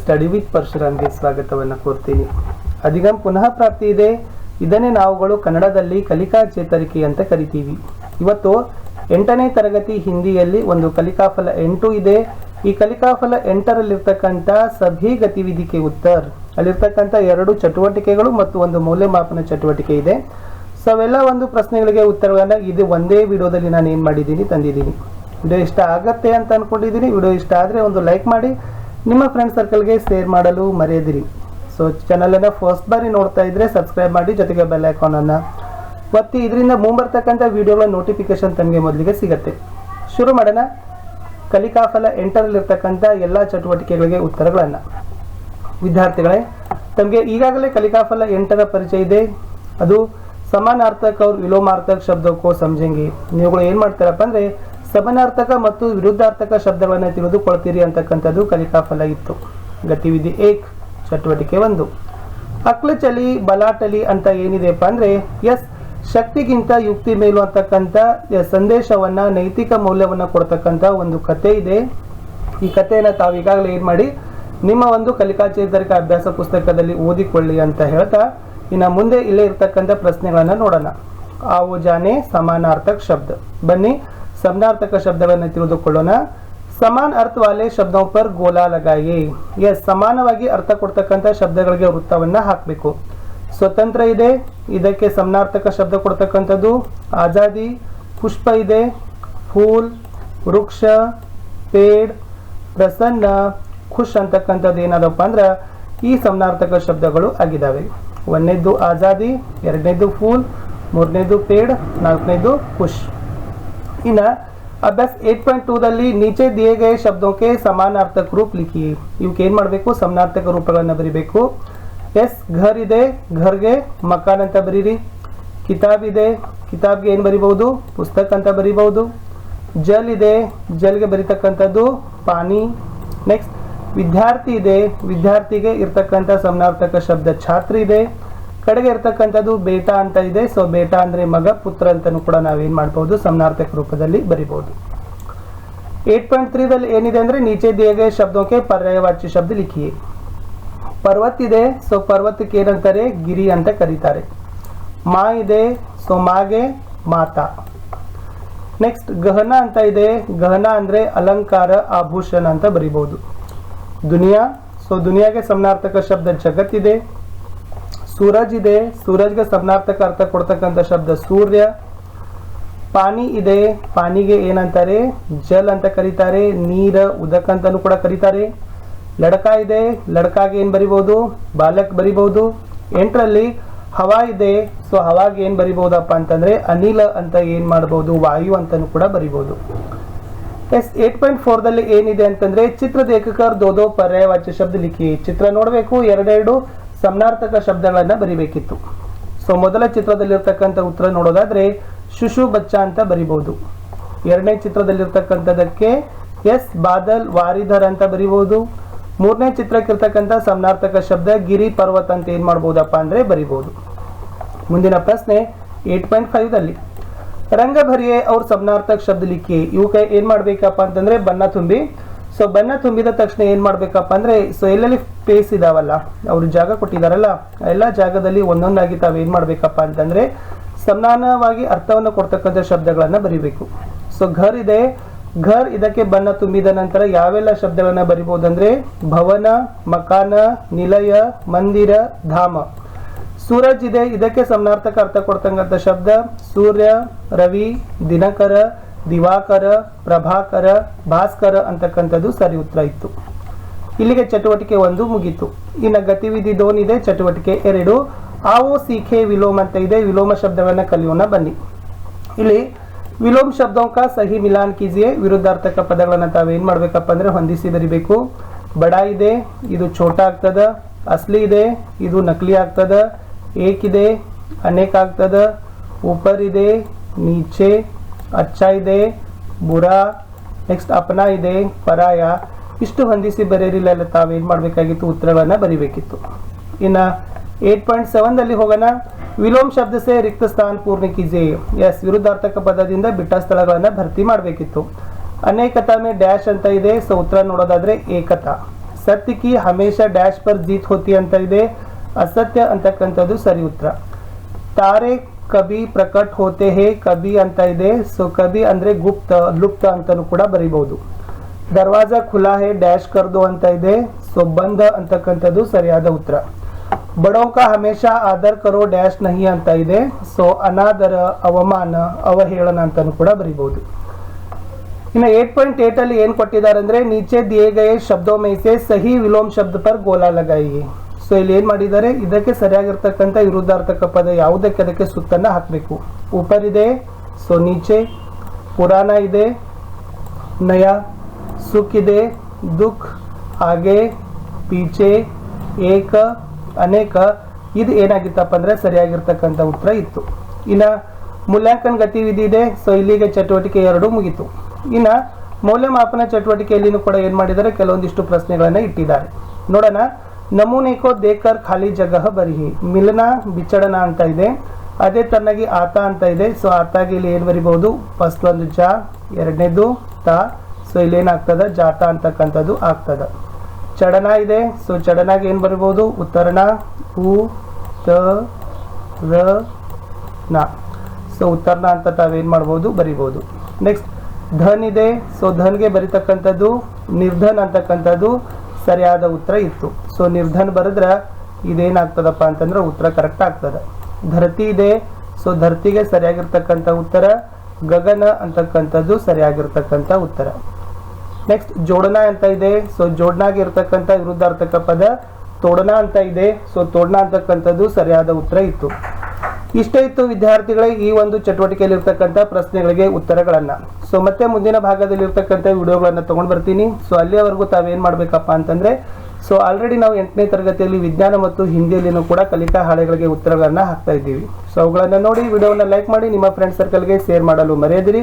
Study with ಪರಶುರಾಮ್ಗೆ ಸ್ವಾಗತವನ್ನು ಕೋರ್ತೀನಿ ಅಧಿಗಮ್ ಪುನಃ ಪ್ರಾಪ್ತಿ ಇದೆ ಇದನ್ನೇ ನಾವುಗಳು ಕನ್ನಡದಲ್ಲಿ ಕಲಿಕಾ ಚೇತರಿಕೆ ಅಂತ ಕರಿತೀವಿ ಇವತ್ತು ಎಂಟನೇ ತರಗತಿ ಹಿಂದಿಯಲ್ಲಿ ಒಂದು ಕಲಿಕಾಫಲ ಎಂಟು ಇದೆ. ಈ ಕಲಿಕಾಫಲ ಎಂಟರಲ್ಲಿರ್ತಕ್ಕಂಥ ಸಭಿ ಗತಿವಿಧಿಕೆ ಉತ್ತರ್. ಅಲ್ಲಿರ್ತಕ್ಕಂಥ ಎರಡು ಚಟುವಟಿಕೆಗಳು ಮತ್ತು ಒಂದು ಮೌಲ್ಯಮಾಪನ ಚಟುವಟಿಕೆ ಇದೆ. ಸೊ ಅವೆಲ್ಲ ಒಂದು ಪ್ರಶ್ನೆಗಳಿಗೆ ಉತ್ತರಗಳನ್ನು ಇದು ಒಂದೇ ವಿಡಿಯೋದಲ್ಲಿ ನಾನು ಏನು ಮಾಡಿದ್ದೀನಿ ತಂದಿದ್ದೀನಿ. ವಿಡಿಯೋ ಇಷ್ಟ ಆಗತ್ತೆ ಅಂತ ಅಂದ್ಕೊಂಡಿದ್ದೀನಿ ವಿಡಿಯೋ ಇಷ್ಟ ಆದರೆ ಒಂದು ಲೈಕ್ ಮಾಡಿ. ನಿಮ್ಮ ಫ್ರೆಂಡ್ ಸರ್ಕಲ್ಗೆ ಶೇರ್ ಮಾಡಲು ಮರೆಯದಿರಿ. ಸೊ ಚಾನಲನ್ನು ಫಸ್ಟ್ ಬಾರಿ ನೋಡ್ತಾ ಇದ್ರೆ ಸಬ್ಸ್ಕ್ರೈಬ್ ಮಾಡಿ, ಜೊತೆಗೆ ಬೆಲ್ ಐಕಾನನ್ನು ಒತ್ತಿ, ಇದರಿಂದ ಮುಂಬರ್ತಕ್ಕಂಥ ವಿಡಿಯೋಗಳ ನೋಟಿಫಿಕೇಶನ್ ತಮಗೆ ಮೊದಲಿಗೆ ಸಿಗತ್ತೆ. ಶುರು ಮಾಡೋಣ. ಕಲಿಕಾಫಲ ಎಂಟರಲ್ಲಿರ್ತಕ್ಕಂಥ ಎಲ್ಲ ಚಟುವಟಿಕೆಗಳಿಗೆ ಉತ್ತರಗಳನ್ನು. ವಿದ್ಯಾರ್ಥಿಗಳೇ, ತಮಗೆ ಈಗಾಗಲೇ ಕಲಿಕಾಫಲ ಎಂಟರ ಪರಿಚಯ ಇದೆ. ಅದು ಸಮಾನಾರ್ಥಕ ಅವ್ರು ವಿಲೋಮಾರ್ಥಕ ಶಬ್ದಕ್ಕೋ ಸಮಜಂಗಿ ನೀವುಗಳು ಏನು ಮಾಡ್ತಾರಪ್ಪ ಅಂದರೆ ಸಮಾನಾರ್ಥಕ ಮತ್ತು ವಿರುದ್ಧಾರ್ಥಕ ಶಬ್ದಗಳನ್ನು ತಿಳಿದುಕೊಳ್ತೀರಿ ಅಂತಕ್ಕಂಥದ್ದು ಕಲಿಕಾಫಲ ಇತ್ತು ಗತಿವಿಧಿ ಏಕ್, ಚಟುವಟಿಕೆ ಒಂದು. ಅಕ್ಲಚಲಿ, ಬಲಾಟಲಿ ಅಂತ ಏನಿದೆಪ್ಪ ಅಂದರೆ, ಎಸ್, ಶಕ್ತಿಗಿಂತ ಯುಕ್ತಿ ಮೇಲು ಅಂತಕ್ಕಂಥ ಸಂದೇಶವನ್ನ, ನೈತಿಕ ಮೌಲ್ಯವನ್ನ ಕೊಡ್ತಕ್ಕಂಥ ಒಂದು ಕತೆ ಇದೆ. ಈ ಕಥೆಯನ್ನು ತಾವು ಈಗಾಗಲೇ ಏನು ಮಾಡಿ, ನಿಮ್ಮ ಒಂದು ಕಲಿಕಾ ಚೇತರಿಕ ಅಭ್ಯಾಸ ಪುಸ್ತಕದಲ್ಲಿ ಓದಿಕೊಳ್ಳಿ ಅಂತ ಹೇಳ್ತಾ, ಇನ್ನು ಮುಂದೆ ಇಲ್ಲೇ ಇರ್ತಕ್ಕಂಥ ಪ್ರಶ್ನೆಗಳನ್ನು ನೋಡೋಣ. ಆವು ಜಾನೆ ಸಮಾನಾರ್ಥಕ ಶಬ್ದ. ಬನ್ನಿ ಸಮಾನಾರ್ಥಕ ಶಬ್ದಗಳನ್ನು ತಿಳಿದುಕೊಳ್ಳೋಣ. ಸಮಾನ ಅರ್ಥ ವಾಲೆ ಶಬ್ದೋं पर ಗೋಲಾ ಲಗಾಯೇ. ಎಸ್ ಸಮಾನವಾಗಿ ಅರ್ಥ ಕೊಡ್ತಕ್ಕಂಥ ಶಬ್ದಗಳಿಗೆ ವೃತ್ತವನ್ನು ಹಾಕಬೇಕು. ಸ್ವತಂತ್ರ ಇದೆ, ಇದಕ್ಕೆ ಸಮನಾರ್ಥಕ ಶಬ್ದ ಕೊಡ್ತಕ್ಕಂಥದ್ದು. ಆಜಾದಿ, ಪುಷ್ಪ ಇದೆ, ಫೂಲ್, ವೃಕ್ಷ, ಪೇಡ್, ಪ್ರಸನ್ನ, ಖುಷ್ ಅಂತಕ್ಕಂಥದ್ದು ಏನದಪ್ಪ ಅಂದ್ರೆ ಈ ಸಮನಾರ್ಥಕ ಶಬ್ದಗಳು ಆಗಿದ್ದಾವೆ. ಒಂದನೇದು ಆಜಾದಿ ಎರಡನೇದು ಫೂಲ್ ಮೂರನೇದು ಪೇಡ್ ನಾಲ್ಕನೇದು ಖುಷ್. ಇನ್ನು ಅಭ್ಯಾಸ ಏಟ್ ಪಾಯಿಂಟ್ ಟೂದಲ್ಲಿ ನೀಚೆ ದಿಯೇ ಶಬ್ದಕ್ಕೆ ಸಮಾನಾರ್ಥಕ ರೂಪ ಲಿಖಿ. ಇವಕ್ಕೇನು ಮಾಡಬೇಕು? ಸಮಾನಾರ್ಥಕ ರೂಪಗಳನ್ನು ಬರಿಬೇಕು. ಎಸ್, ಘರ್ ಇದೆ. ಘರ್ಗೆ ಮಕಾನ್ ಅಂತ ಬರೀರಿ. ಕಿತಾಬ್ ಇದೆ. ಕಿತಾಬ್ಗೆ ಏನು ಬರಿಬಹುದು? ಪುಸ್ತಕ ಅಂತ ಬರಿಬಹುದು. ಜಲ್ ಇದೆ. ಜಲ್ಗೆ ಬರಿತಕ್ಕಂಥದ್ದು ಪಾನಿ ನೆಕ್ಸ್ಟ್ ವಿದ್ಯಾರ್ಥಿ ಇದೆ. ವಿದ್ಯಾರ್ಥಿಗೆ ಇರ್ತಕ್ಕಂಥ ಸಮಾನಾರ್ಥಕ ಶಬ್ದ ಛಾತ್ರ ಇದೆ. ಕಡೆಗೆ ಇರ್ತಕ್ಕಂಥದ್ದು ಬೇಟಾ ಅಂತ ಇದೆ. ಸೊ ಬೇಟಾ ಅಂದ್ರೆ ಮಗ, ಪುತ್ರ ಅಂತಾನು ಕೂಡ ನಾವೇನ್ ಮಾಡ್ಬೋದು? ಸಮನಾರ್ಥಕ ರೂಪದಲ್ಲಿ ಬರಿಬಹುದು ಏಟ್ ಪಾಯಿಂಟ್ ತ್ರೀದಲ್ಲಿ ಏನಿದೆ ಅಂದ್ರೆ ನೀಚೆ ದೇಗೆ ಶಬ್ದಕ್ಕೆ ಪರ್ಯಾಯವಾಚಿ ಶಬ್ದ ಲಿಖಿ ಪರ್ವತ್ ಇದೆ. ಸೊ ಪರ್ವತಕ್ಕೆ ಏನಂತಾರೆ? ಗಿರಿ ಅಂತ ಕರೀತಾರೆ. ಮಾ ಇದೆ. ಸೊ ಮಾಗೆ ಮಾತಾ. ನೆಕ್ಸ್ಟ್ ಗಹನ ಅಂತ ಇದೆ. ಗಹನ ಅಂದ್ರೆ ಅಲಂಕಾರ, ಆಭೂಷಣ ಅಂತ ಬರಿಬಹುದು ದುನಿಯಾ. ಸೊ ದುನಿಯಾಗೆ ಸಮನಾರ್ಥಕ ಶಬ್ದ ಜಗತ್ತಿದೆ. ಸೂರಜ್ ಇದೆ. ಸೂರಜ್ಗೆ ಸಮನಾರ್ಥಕ ಅರ್ಥ ಕೊಡ್ತಕ್ಕಂಥ ಶಬ್ದ ಸೂರ್ಯ. ಪಾನಿ ಇದೆ. ಪಾನಿಗೆ ಏನಂತಾರೆ? ಜಲ್ ಅಂತ ಕರೀತಾರೆ. ನೀರ, ಉದಕ ಅಂತಾನು ಕೂಡ ಕರೀತಾರೆ. ಲಡಕ ಇದೆ. ಲಡಕಾಗೆ ಏನ್ ಬರಿಬಹುದು ಬಾಲಕ್ ಬರಿಬಹುದು ಎಂಟರಲ್ಲಿ ಹವಾ ಇದೆ. ಸೊ ಹವಾಗೆ ಏನ್ ಬರಿಬಹುದಪ್ಪ ಅಂತಂದ್ರೆ ಅನಿಲ ಅಂತ ಏನು ಮಾಡಬಹುದು ವಾಯು ಅಂತಾನು ಕೂಡ ಬರಿಬಹುದು ಎಸ್, ಏಟ್ ಪಾಯಿಂಟ್ ಫೋರ್ದಲ್ಲಿ ಏನಿದೆ ಅಂತಂದ್ರೆ ಚಿತ್ರದ ಏಕಕರ್ ದೋದೋ ಪರ್ಯಾಯವಾಚ್ಯ ಶಬ್ದ ಲಿಖಿ. ಚಿತ್ರ ನೋಡಬೇಕು. ಎರಡೆರಡು ಸಮಾನಾರ್ಥಕ ಶಬ್ದಗಳನ್ನ ಬರಿಬೇಕಿತ್ತು. ಸೊ, ಮೊದಲ ಚಿತ್ರದಲ್ಲಿರ್ತಕ್ಕಂಥ ಉತ್ತರ ನೋಡೋದಾದ್ರೆ ಶುಶು ಬಚ್ಚ ಅಂತ ಬರಿಬಹುದು ಎರಡನೇ ಚಿತ್ರದಲ್ಲಿರ್ತಕ್ಕಂಥದ್ದಕ್ಕೆ ಎಸ್ ಬಾದಲ್ ವಾರಿಧರ್ ಅಂತ ಬರಿಬಹುದು ಮೂರನೇ ಚಿತ್ರಕ್ಕಿರ್ತಕ್ಕಂಥ ಸಮನಾರ್ಥಕ ಶಬ್ದ ಗಿರಿ ಪರ್ವತ ಅಂತ ಏನ್ ಮಾಡ್ಬೋದಪ್ಪ ಅಂದ್ರೆ ಬರಿಬಹುದು ಮುಂದಿನ ಪ್ರಶ್ನೆ ಏಟ್ ಪಾಯಿಂಟ್ ಫೈವ್ದಲ್ಲಿ ರಂಗ ಭರಿಯೇ ಅವ್ರ ಸಮನಾರ್ಥಕ ಶಬ್ದ ಲಿಖಿ ಇವಕ್ಕೆ ಏನ್ ಮಾಡ್ಬೇಕಪ್ಪ ಅಂತಂದ್ರೆ ಬಣ್ಣ ತುಂಬಿ ಸೊ ಬಣ್ಣ ತುಂಬಿದ ತಕ್ಷಣ ಏನ್ ಮಾಡಬೇಕಪ್ಪ ಅಂದ್ರೆ ಸೊ ಎಲ್ಲೆಲ್ಲಿ ಪೇಸ್ ಇದಾವಲ್ಲ, ಅವ್ರು ಜಾಗ ಕೊಟ್ಟಿದಾರಲ್ಲ, ಎಲ್ಲಾ ಜಾಗದಲ್ಲಿ ಒಂದೊಂದಾಗಿ ತಾವು ಏನು ಮಾಡಬೇಕಪ್ಪ ಅಂತಂದ್ರೆ, ಸಮಾನವಾಗಿ ಅರ್ಥವನ್ನು ಕೊಡ್ತಕ್ಕಂಥ ಶಬ್ದಗಳನ್ನ ಬರಿಬೇಕು. ಸೊ ಘರ್ ಇದೆ. ಘರ್ ಇದಕ್ಕೆ ಬಣ್ಣ ತುಂಬಿದ ನಂತರ ಯಾವೆಲ್ಲ ಶಬ್ದಗಳನ್ನ ಬರಿಬಹುದಂದ್ರೆ, ಭವನ, ಮಕಾನ, ನಿಲಯ, ಮಂದಿರ, ಧಾಮ. ಸೂರಜ್ ಇದೆ. ಇದಕ್ಕೆ ಸಮನಾರ್ಥಕ ಅರ್ಥ ಕೊಡ್ತಕ್ಕಂಥ ಶಬ್ದ, ಸೂರ್ಯ, ರವಿ, ದಿನಕರ ದಿವಾಕರ ಪ್ರಭಾಕರ ಭಾಸ್ಕರ ಅಂತಕ್ಕಂಥದ್ದು ಸರಿ ಉತ್ತರ ಇತ್ತು ಇಲ್ಲಿಗೆ ಚಟುವಟಿಕೆ ಒಂದು ಮುಗೀತು ಇನ್ನು ಗತಿವಿಧಿ ದೋನ್ ಇದೆ ಚಟುವಟಿಕೆ ಎರಡು ಆವೋ ಸೀಖೆ ವಿಲೋಮ ಅಂತ ಇದೆ ವಿಲೋಮ ಶಬ್ದಗಳನ್ನ ಕಲಿಯೋಣ ಬನ್ನಿ ಇಲ್ಲಿ ವಿಲೋಮ್ ಶಬ್ದೋಂಕ ಸಹಿ ಮಿಲಾನ್ ಕೀಜಿಯೇ ವಿರುದ್ಧಾರ್ಥಕ ಪದಗಳನ್ನ ತಾವೇನ್ ಮಾಡ್ಬೇಕಪ್ಪ ಅಂದ್ರೆ ಹೊಂದಿಸಿ ಬರಿಬೇಕು ಬಡ ಇದೆ ಇದು ಛೋಟ ಆಗ್ತದ ಅಸ್ಲಿ ಇದೆ ಇದು ನಕಲಿ ಆಗ್ತದ ಏಕ್ ಇದೆ ಅನೇಕ ಆಗ್ತದ ऊपर ಇದೆ ನೀಚೆ ಅಚ್ಚ ಇದೆ ಬುರಾ ನೆಕ್ಸ್ಟ್ ಅಪನ ಇದೆ ಪರಾಯ ಇಷ್ಟು ಹೊಂದಿಸಿ ಬರೆಯಲಿಲ್ಲ ತಾವೇನ್ ಮಾಡಬೇಕಾಗಿತ್ತು? ಉತ್ತರವನ್ನು ಬರಿಬೇಕಿತ್ತು. ಇನ್ನು ಏಟ್ ಪಾಯಿಂಟ್ ಸೆವೆನ್ದಲ್ಲಿ ಹೋಗೋಣ. ವಿಲೋಮ್ ಶಬ್ದ ಸೇ ರಿಕ್ತ ಸ್ಥಾನ ಪೂರ್ಣ ಕೀಜೆ. ಎಸ್ ವಿರುದ್ಧಾರ್ಥಕ ಪದದಿಂದ ಬಿಟ್ಟ ಸ್ಥಳಗಳನ್ನು ಭರ್ತಿ ಮಾಡಬೇಕಿತ್ತು. ಅನೇಕತಾ ಮೇ ಡ್ಯಾಶ್ ಅಂತ ಇದೆ ಸೊ ಉತ್ತರ ನೋಡೋದಾದ್ರೆ ಏಕತಾ. ಸತ್ಯ ಕಿ ಹಮೇಶ ಡ್ಯಾಶ್ ಪರ್ ಜೀತ್ ಹೋತಿ ಅಂತ ಇದೆ, ಅಸತ್ಯ ಅಂತಕ್ಕಂಥದ್ದು ಸರಿ ಉತ್ತರ. ತಾರೆ ಕಬಿ ಪ್ರಕಟ್ ಹೋತೆ ಹೇ ಕಬಿ ಅಂತ ಇದೆ. ಸೊ ಕಬಿ ಅಂದ್ರೆ ಗುಪ್ತ, ಲುಪ್ತ ಅಂತಾನು ಕೂಡ ಬರೀಬಹುದು. ದರ್ವಾಜ ಖುಲಾ ಹೇ, ಡ್ಯಾಶ್ ಕರ್ದು ಅಂತ ಇದೆ. ಸೊ ಬಂದ ಅಂತಕ್ಕಂಥದ್ದು ಸರಿಯಾದ ಉತ್ತರ. ಬಡೋ ಕಾ ಹಮೇಶಾ ಆದರ್ ಕರೋ, ಡ್ಯಾಶ್ ನಹಿ ಅಂತ ಇದೆ. ಸೊ ಅನಾದರ, ಅವಮಾನ, ಅವಹೇಳನ ಅಂತಾನು ಕೂಡ ಬರೀಬಹುದು. ಇನ್ನು ಏಟ್ ಪಾಯಿಂಟ್ ಏಟ್ ಅಲ್ಲಿ ಏನ್ ಕೊಟ್ಟಿದ್ದಾರೆ ಅಂದ್ರೆ, ನೀಚೆ ದಿಯೇ ಗಯೇ ಶಬ್ದೋ ಮೈ ಸೆ ಸಹಿ ವಿಲೋಮ್ ಶಬ್ದ ಪರ್ ಗೋಲಾ ಲಗಾಯಿ ಸೊ ಇಲ್ಲಿ ಏನು ಮಾಡಿದ್ದಾರೆ? ಇದಕ್ಕೆ ಸರಿಯಾಗಿರ್ತಕ್ಕಂಥ ವಿರುದ್ಧಾರ್ಥಕ ಪದ ಯಾವುದಕ್ಕೆ? ಅದಕ್ಕೆ ಸುತ್ತನ್ನ ಹಾಕಬೇಕು. ಉಪರ್ ಇದೆ, ಸೊ ನೀಚೆ. ಪುರಾಣ ಇದೆ, ನಯ. ಸುಖ್ ಇದೆ, ದುಃಖ. ಹಾಗೆ, ಪೀಚೆ, ಏಕ, ಅನೇಕ. ಇದು ಏನಾಗಿತ್ತಪ್ಪ ಅಂದರೆ ಸರಿಯಾಗಿರ್ತಕ್ಕಂಥ ಉತ್ತರ ಇತ್ತು. ಇನ್ನ ಮೂಲ್ಯಾಂಕನ ಗತಿವಿಧಿ ಇದೆ, ಸೊ ಇಲ್ಲಿಗೆ ಚಟುವಟಿಕೆ ಎರಡು ಮುಗಿತು. ಇನ್ನು ಮೌಲ್ಯಮಾಪನ ಚಟುವಟಿಕೆಯಲ್ಲಿನೂ ಕೂಡ ಏನ್ ಮಾಡಿದ್ದಾರೆ? ಕೆಲವೊಂದಿಷ್ಟು ಪ್ರಶ್ನೆಗಳನ್ನು ಇಟ್ಟಿದ್ದಾರೆ. ನೋಡೋಣ. ನಮೂನೆ ಕೋ ದೇಕರ್ ಖಾಲಿ ಜಗಹ ಬರಿಹಿ. ಮಿಲನ ಬಿಚ್ಚಡನ ಅಂತ ಇದೆ. ಅದೇ ತನ್ನಾಗಿ ಆತ ಅಂತ ಇದೆ. ಸೊ ಆತಾಗಿ ಇಲ್ಲಿ ಏನು ಬರಿಬಹುದು? ಫಸ್ಟ್ ಒಂದು ಜ, ಎರಡನೇದು ತ. ಸೊ ಇಲ್ಲಿ ಏನಾಗ್ತದ ಜಾತ ಅಂತಕ್ಕಂಥದ್ದು ಆಗ್ತದ. ಚಡನ ಇದೆ. ಸೊ ಚಡನಾಗಿ ಏನು ಬರಿಬಹುದು? ಉತ್ತರಣ, ಉ, ತ, ರ, ನ. ಸೊ ಉತ್ತರಣ ಅಂತ ತಾವೇನ್ ಮಾಡ್ಬೋದು ಬರಿಬೋದು ನೆಕ್ಸ್ಟ್, ಧನ್ ಇದೆ. ಸೊ ಧನ್ಗೆ ಬರಿತಕ್ಕಂಥದ್ದು, ನಿರ್ಧನ್ ಅಂತಕ್ಕಂಥದ್ದು. ಸರಿಯಾದ ಉತ್ತರ ಇತ್ತು. ಸೊ ನಿರ್ಧನ್ ಬರೆದ್ರೆ ಇದೇನಾಗ್ತದಪ್ಪ ಅಂತಂದ್ರೆ ಉತ್ತರ ಕರೆಕ್ಟ್ ಆಗ್ತದ. ಧರತಿ ಇದೆ. ಸೊ ಧರ್ತಿಗೆ ಸರಿಯಾಗಿರ್ತಕ್ಕಂಥ ಉತ್ತರ, ಗಗನ ಅಂತಕ್ಕಂಥದ್ದು ಸರಿಯಾಗಿರ್ತಕ್ಕಂಥ ಉತ್ತರ. ನೆಕ್ಸ್ಟ್ ಜೋಡನ ಅಂತ ಇದೆ. ಸೊ ಜೋಡಣಾಗಿ ಇರ್ತಕ್ಕಂಥ ವಿರುದ್ಧಾರ್ಥಕ ಪದ, ತೋಡನ ಅಂತ ಇದೆ. ಸೊ ತೋಡಣ ಅಂತಕ್ಕಂಥದ್ದು ಸರಿಯಾದ ಉತ್ತರ ಇತ್ತು. ಇಷ್ಟೇ ಇತ್ತು ವಿದ್ಯಾರ್ಥಿಗಳಿಗೆ ಈ ಒಂದು ಚಟುವಟಿಕೆಯಲ್ಲಿ ಇರ್ತಕ್ಕಂಥ ಪ್ರಶ್ನೆಗಳಿಗೆ ಉತ್ತರಗಳನ್ನು. ಸೊ ಮತ್ತೆ ಮುಂದಿನ ಭಾಗದಲ್ಲಿ ಇರ್ತಕ್ಕಂಥ ವಿಡಿಯೋಗಳನ್ನು ತಗೊಂಡ್ ಬರ್ತೀನಿ. ಸೊ ಅಲ್ಲಿಯವರೆಗೂ ತಾವೇನ್ ಮಾಡಬೇಕಪ್ಪ ಅಂತಂದ್ರೆ ಸೊ ಆಲ್ರೆಡಿ ನಾವು ಎಂಟನೇ ತರಗತಿಯಲ್ಲಿ ವಿಜ್ಞಾನ ಮತ್ತು ಹಿಂದಿಯಲ್ಲಿನೂ ಕೂಡ ಕಲಿಕಾ ಹಾಳೆಗಳಿಗೆ ಉತ್ತರಗಳನ್ನು ಹಾಕ್ತಾ ಇದ್ದೀವಿ. ಸೊ ಅವುಗಳನ್ನು ನೋಡಿ ವಿಡಿಯೋನ ಲೈಕ್ ಮಾಡಿ, ನಿಮ್ಮ ಫ್ರೆಂಡ್ ಸರ್ಕಲ್ಗೆ ಶೇರ್ ಮಾಡಲು ಮರೆಯದಿರಿ.